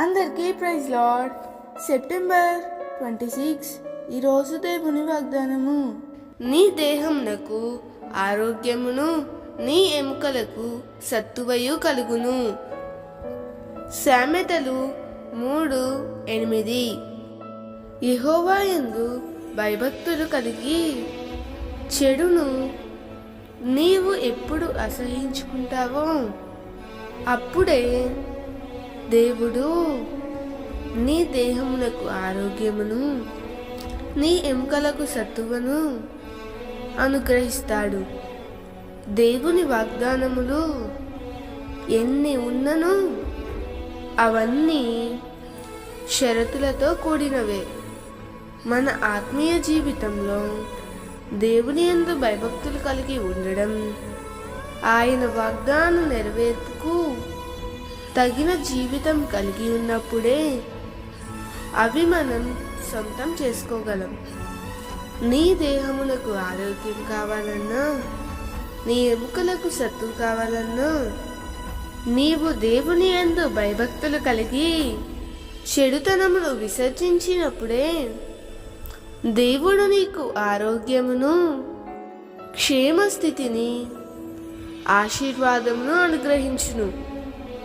అందరికీ praise lord September twenty six ఈరోజు దేవుని వాగ్దానము. నీ దేహమునకు ఆరోగ్యమును నీ ఎముకలకు సత్తువయు కలుగును. సామెతలు మూడు ఎనిమిది. యెహోవా ఎందు భయభక్తులు కలిగి చెడును నీవు ఎప్పుడు అసహించుకుంటావో అప్పుడే దేవుడు నీ దేహమునకు ఆరోగ్యమును నీ ఎముకలకు సత్తువను అనుగ్రహిస్తాడు. దేవుని వాగ్దానములు ఎన్ని ఉన్నను అవన్నీ షరతులతో కూడినవే. మన ఆత్మీయ జీవితంలో దేవుని యందు భయభక్తులు కలిగి ఉండడం ఆయన వాగ్దానం నెరవేర్పుకు తగిన జీవితం కలిగి ఉన్నప్పుడే అవి మనం సొంతం చేసుకోగలం. నీ దేహమునకు ఆరోగ్యం కావాలన్నా నీ ఎముకలకు సత్తు కావాలన్నా నీవు దేవుని ఎందు భయభక్తులు కలిగి చెడుతనమును విసర్జించినప్పుడే దేవుడు నీకు ఆరోగ్యమును క్షేమస్థితిని ఆశీర్వాదమును అనుగ్రహించును.